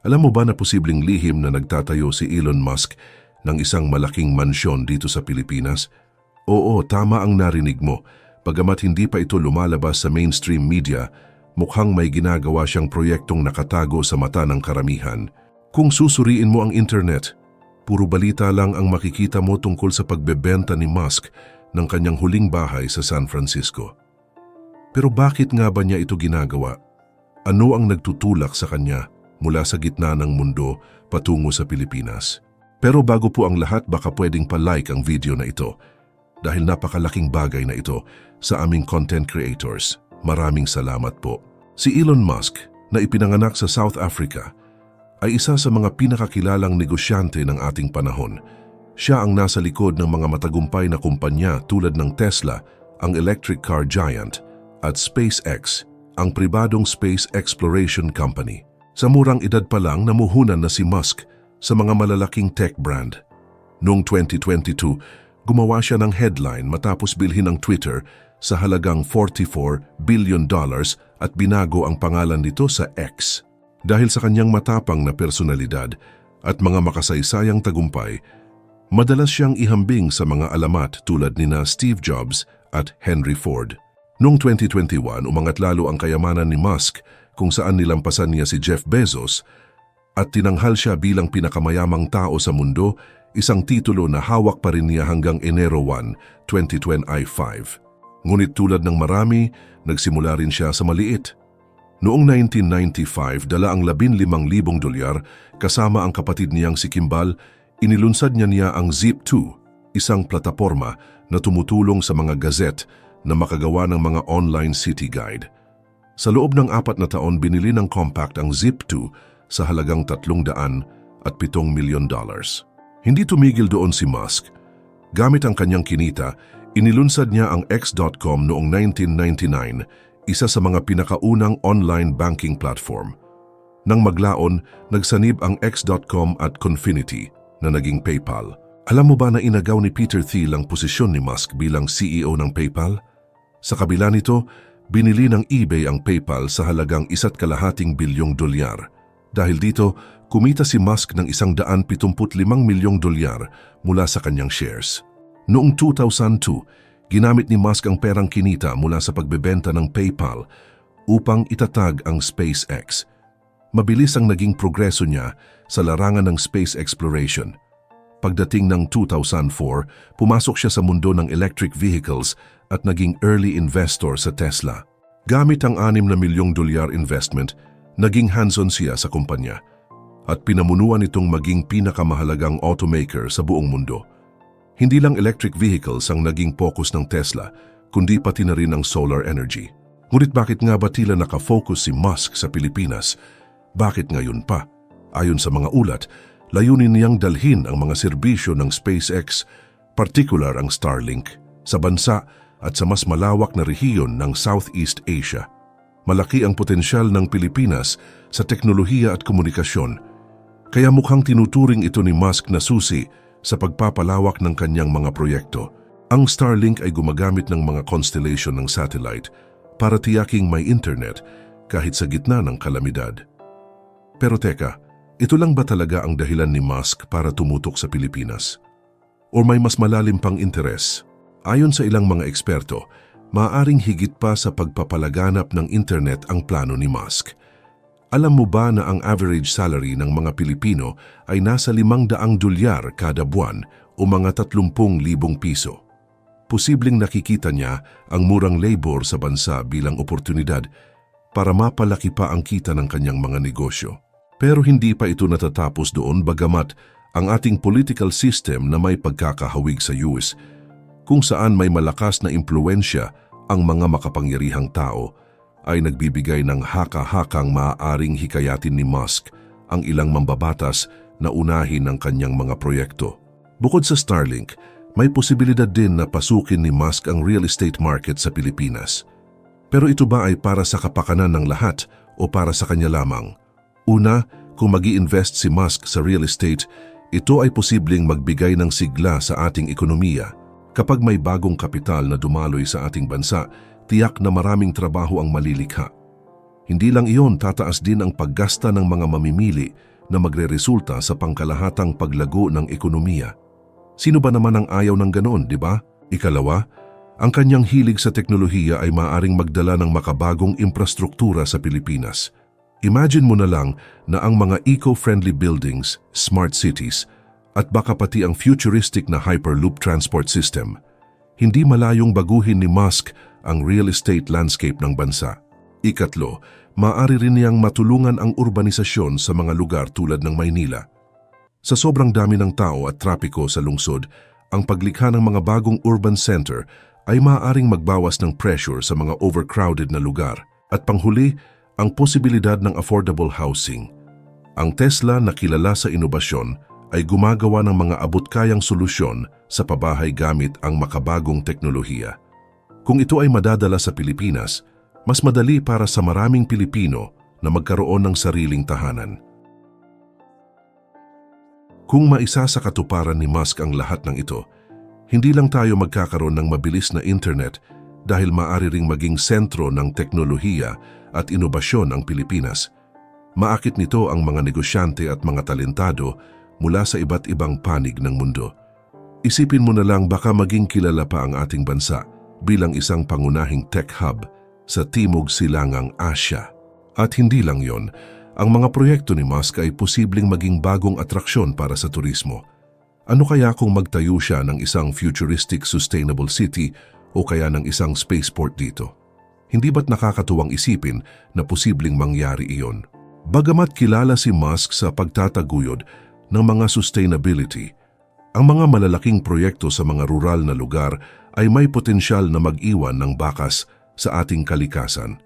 Alam mo ba na posibleng lihim na nagtatayo si Elon Musk ng isang malaking mansyon dito sa Pilipinas? Oo, tama ang narinig mo. Pagamat hindi pa ito lumalabas sa mainstream media, mukhang may ginagawa siyang proyektong nakatago sa mata ng karamihan. Kung susuriin mo ang internet, puro balita lang ang makikita mo tungkol sa pagbebenta ni Musk ng kanyang huling bahay sa San Francisco. Pero bakit nga ba niya ito ginagawa? Ano ang nagtutulak sa kanya mula sa gitna ng mundo patungo sa Pilipinas? Pero bago po ang lahat, baka pwedeng pa-like ang video na ito dahil napakalaking bagay na ito sa aming content creators. Maraming salamat po. Si Elon Musk na ipinanganak sa South Africa ay isa sa mga pinakakilalang negosyante ng ating panahon. Siya ang nasa likod ng mga matagumpay na kumpanya tulad ng Tesla, ang electric car giant, at SpaceX, ang pribadong space exploration company. Sa murang edad pa lang namuhunan na si Musk sa mga malalaking tech brand. Noong 2022, gumawa siya ng headline matapos bilhin ng Twitter sa halagang 44 billion dollars at binago ang pangalan nito sa X. Dahil sa kanyang matapang na personalidad at mga makasaysayang tagumpay, madalas siyang ihambing sa mga alamat tulad ni na Steve Jobs at Henry Ford. Noong 2021, umangat lalo ang kayamanan ni Musk kung saan nilampasan niya si Jeff Bezos at tinanghal siya bilang pinakamayamang tao sa mundo, isang titulo na hawak pa rin niya hanggang Enero 1, 2025. Ngunit tulad ng marami, nagsimula rin siya sa maliit. Noong 1995, dala ang 15,000 dolyar kasama ang kapatid niyang si Kimbal, inilunsad niya niya ang Zip2, isang plataporma na tumutulong sa mga gazette na makagawa ng mga online city guide. Sa loob ng apat na taon, binili ng Compact ang Zip2 sa halagang 300 at 7 milyon dollars. Hindi tumigil doon si Musk. Gamit ang kanyang kinita, inilunsad niya ang X.com noong 1999, isa sa mga pinakaunang online banking platform. Nang maglaon, nagsanib ang X.com at Confinity na naging PayPal. Alam mo ba na inagaw ni Peter Thiel ang posisyon ni Musk bilang CEO ng PayPal? Sa kabila nito, binili ng eBay ang PayPal sa halagang isa't kalahating bilyong dolyar. Dahil dito, kumita si Musk ng isang daan 75 milyong dolyar mula sa kanyang shares. Noong 2002, ginamit ni Musk ang perang kinita mula sa pagbebenta ng PayPal upang itatag ang SpaceX. Mabilis ang naging progreso niya sa larangan ng space exploration. Pagdating ng 2004, pumasok siya sa mundo ng electric vehicles at naging early investor sa Tesla. Gamit ang 6 na milyong dolyar investment, naging hands-on siya sa kumpanya at pinamunuan itong maging pinakamahalagang automaker sa buong mundo. Hindi lang electric vehicles ang naging focus ng Tesla, kundi pati na rin ang solar energy. Ngunit bakit nga ba tila nakafocus si Musk sa Pilipinas? Bakit ngayon pa? Ayon sa mga ulat, layunin niyang dalhin ang mga serbisyo ng SpaceX, particular ang Starlink, sa bansa at sa mas malawak na rehiyon ng Southeast Asia. Malaki ang potensyal ng Pilipinas sa teknolohiya at komunikasyon, kaya mukhang tinuturing ito ni Musk na susi sa pagpapalawak ng kanyang mga proyekto. Ang Starlink ay gumagamit ng mga constellation ng satellite para tiyaking may internet kahit sa gitna ng kalamidad. Pero teka, ito lang ba talaga ang dahilan ni Musk para tumutok sa Pilipinas? O may mas malalim pang interes? Ayon sa ilang mga eksperto, maaaring higit pa sa pagpapalaganap ng internet ang plano ni Musk. Alam mo ba na ang average salary ng mga Pilipino ay nasa 500 dolyar kada buwan o mga 30,000 piso? Posibleng nakikita niya ang murang labor sa bansa bilang oportunidad para mapalaki pa ang kita ng kanyang mga negosyo. Pero hindi pa ito natatapos doon bagamat ang ating political system na may pagkakahawig sa US kung saan may malakas na impluensya ang mga makapangyarihang tao ay nagbibigay ng haka-hakang maaaring hikayatin ni Musk ang ilang mambabatas na unahin ng kanyang mga proyekto. Bukod sa Starlink, may posibilidad din na pasukin ni Musk ang real estate market sa Pilipinas. Pero ito ba ay para sa kapakanan ng lahat o para sa kanya lamang? Una, kung mag invest si Musk sa real estate, ito ay posibleng magbigay ng sigla sa ating ekonomiya. Kapag may bagong kapital na dumaloy sa ating bansa, tiyak na maraming trabaho ang malilikha. Hindi lang iyon, tataas din ang paggasta ng mga mamimili na magreresulta sa pangkalahatang paglago ng ekonomiya. Sino ba naman ang ayaw ng ganoon, di ba? Ikalawa, ang kanyang hilig sa teknolohiya ay maaring magdala ng makabagong infrastruktura sa Pilipinas. Imagine mo na lang na ang mga eco-friendly buildings, smart cities, at baka pati ang futuristic na hyperloop transport system. Hindi malayong baguhin ni Musk ang real estate landscape ng bansa. Ikatlo, maaari rin niyang matulungan ang urbanisasyon sa mga lugar tulad ng Maynila. Sa sobrang dami ng tao at trapiko sa lungsod, ang paglikha ng mga bagong urban center ay maaaring magbawas ng pressure sa mga overcrowded na lugar. At panghuli, ang posibilidad ng affordable housing. Ang Tesla na kilala sa inobasyon ay gumagawa ng mga abot-kayang solusyon sa pabahay gamit ang makabagong teknolohiya. Kung ito ay madadala sa Pilipinas, mas madali para sa maraming Pilipino na magkaroon ng sariling tahanan. Kung maisa sa katuparan ni Musk ang lahat ng ito, hindi lang tayo magkakaroon ng mabilis na internet dahil maaari ring maging sentro ng teknolohiya at inobasyon ang Pilipinas. Maakit nito ang mga negosyante at mga talentado mula sa iba't ibang panig ng mundo. Isipin mo na lang baka maging kilala pa ang ating bansa bilang isang pangunahing tech hub sa Timog Silangang Asya. At hindi lang yon, ang mga proyekto ni Musk ay posibleng maging bagong atraksyon para sa turismo. Ano kaya kung magtayo siya ng isang futuristic sustainable city o kaya ng isang spaceport dito? Hindi ba't nakakatuwang isipin na posibleng mangyari iyon? Bagamat kilala si Musk sa pagtataguyod ng mga sustainability, ang mga malalaking proyekto sa mga rural na lugar ay may potensyal na mag-iwan ng bakas sa ating kalikasan.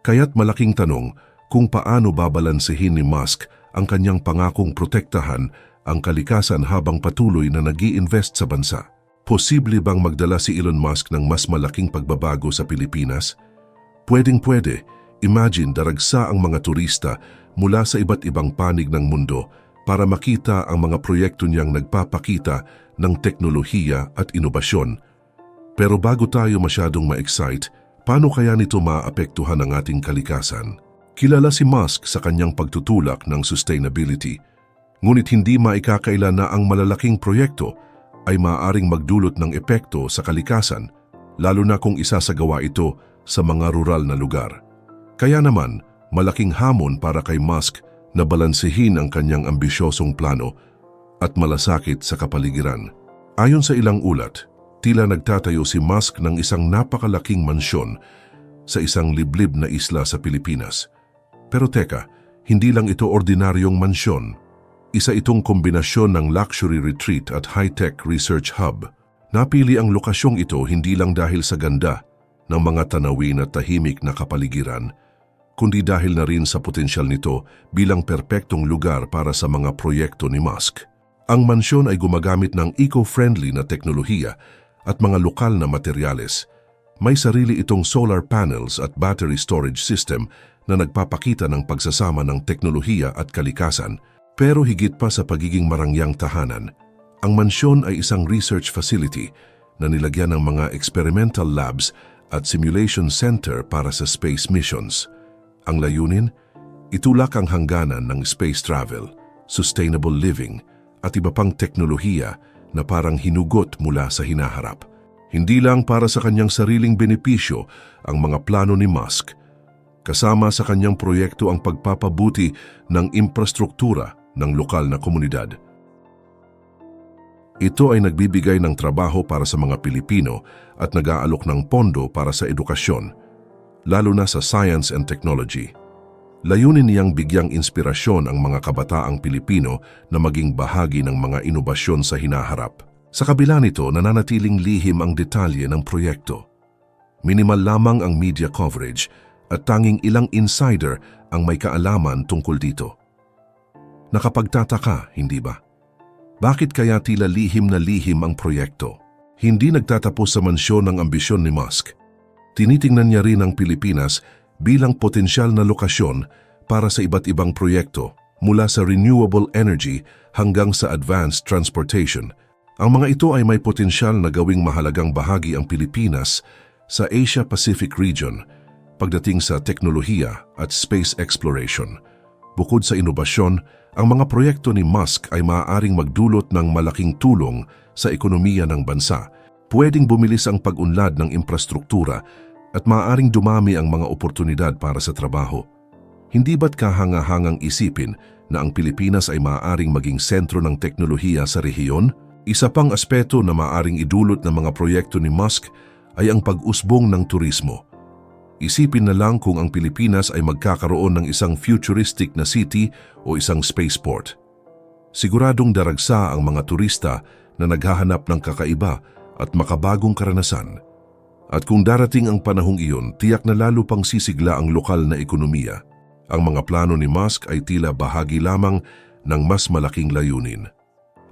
Kaya't malaking tanong kung paano babalansehin ni Musk ang kanyang pangakong protektahan ang kalikasan habang patuloy na nag invest sa bansa. Posible bang magdala si Elon Musk ng mas malaking pagbabago sa Pilipinas? Pwedeng-pwede, imagine daragsa ang mga turista mula sa iba't ibang panig ng mundo para makita ang mga proyekto niyang nagpapakita ng teknolohiya at inobasyon. Pero bago tayo masyadong ma-excite, paano kaya nito maapektuhan ang ating kalikasan? Kilala si Musk sa kanyang pagtutulak ng sustainability, ngunit hindi maikakaila na ang malalaking proyekto ay maaaring magdulot ng epekto sa kalikasan, lalo na kung isasagawa ito sa mga rural na lugar. Kaya naman, malaking hamon para kay Musk na balansehin ang kanyang ambisyosong plano at malasakit sa kapaligiran. Ayon sa ilang ulat, tila nagtatayo si Musk ng isang napakalaking mansyon sa isang liblib na isla sa Pilipinas. Pero teka, hindi lang ito ordinaryong mansyon. Isa itong kombinasyon ng luxury retreat at high-tech research hub. Napili ang lokasyong ito hindi lang dahil sa ganda ng mga tanawin at tahimik na kapaligiran, kundi dahil na rin sa potensyal nito bilang perpektong lugar para sa mga proyekto ni Musk. Ang mansyon ay gumagamit ng eco-friendly na teknolohiya at mga lokal na materyales. May sarili itong solar panels at battery storage system na nagpapakita ng pagsasama ng teknolohiya at kalikasan. Pero higit pa sa pagiging marangyang tahanan, ang mansyon ay isang research facility na nilagyan ng mga experimental labs at simulation center para sa space missions. Ang layunin, itulak ang hangganan ng space travel, sustainable living, at iba pang teknolohiya na parang hinugot mula sa hinaharap. Hindi lang para sa kanyang sariling benepisyo ang mga plano ni Musk, kasama sa kanyang proyekto ang pagpapabuti ng infrastruktura ng lokal na komunidad. Ito ay nagbibigay ng trabaho para sa mga Pilipino at nag-aalok ng pondo para sa edukasyon, lalo na sa science and technology. Layunin niyang bigyang inspirasyon ang mga kabataang Pilipino na maging bahagi ng mga inobasyon sa hinaharap. Sa kabila nito, nananatiling lihim ang detalye ng proyekto. Minimal lamang ang media coverage at tanging ilang insider ang may kaalaman tungkol dito. Nakapagtataka, hindi ba? Bakit kaya tila lihim na lihim ang proyekto? Hindi nagtatapos sa mansyon ng ambisyon ni Musk. Tinitingnan niya rin ang Pilipinas bilang potensyal na lokasyon para sa iba't ibang proyekto mula sa renewable energy hanggang sa advanced transportation. Ang mga ito ay may potensyal na gawing mahalagang bahagi ang Pilipinas sa Asia-Pacific region pagdating sa teknolohiya at space exploration. Bukod sa inobasyon, ang mga proyekto ni Musk ay maaaring magdulot ng malaking tulong sa ekonomiya ng bansa. Pwedeng bumilis ang pag-unlad ng infrastruktura at maaaring dumami ang mga oportunidad para sa trabaho. Hindi ba't kahangahangang isipin na ang Pilipinas ay maaaring maging sentro ng teknolohiya sa rehiyon? Isa pang aspeto na maaaring idulot ng mga proyekto ni Musk ay ang pag-usbong ng turismo. Isipin na lang kung ang Pilipinas ay magkakaroon ng isang futuristic na city o isang spaceport. Siguradong daragsa ang mga turista na naghahanap ng kakaiba at makabagong karanasan. At kung darating ang panahong iyon, tiyak na lalo pang sisigla ang lokal na ekonomiya. Ang mga plano ni Musk ay tila bahagi lamang ng mas malaking layunin.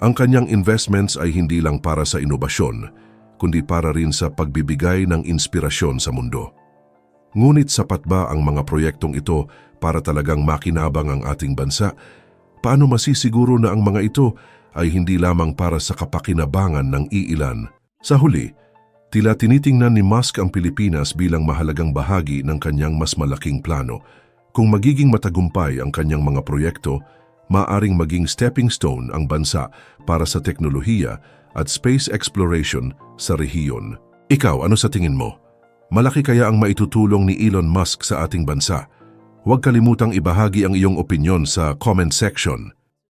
Ang kanyang investments ay hindi lang para sa inobasyon, kundi para rin sa pagbibigay ng inspirasyon sa mundo. Ngunit sapat ba ang mga proyektong ito para talagang makinabang ang ating bansa? Paano masisiguro na ang mga ito ay hindi lamang para sa kapakinabangan ng iilan? Sa huli, tila tinitingnan ni Musk ang Pilipinas bilang mahalagang bahagi ng kanyang mas malaking plano. Kung magiging matagumpay ang kanyang mga proyekto, maaring maging stepping stone ang bansa para sa teknolohiya at space exploration sa rehiyon. Ikaw, ano sa tingin mo? Malaki kaya ang maitutulong ni Elon Musk sa ating bansa? Huwag kalimutang ibahagi ang iyong opinyon sa comment section.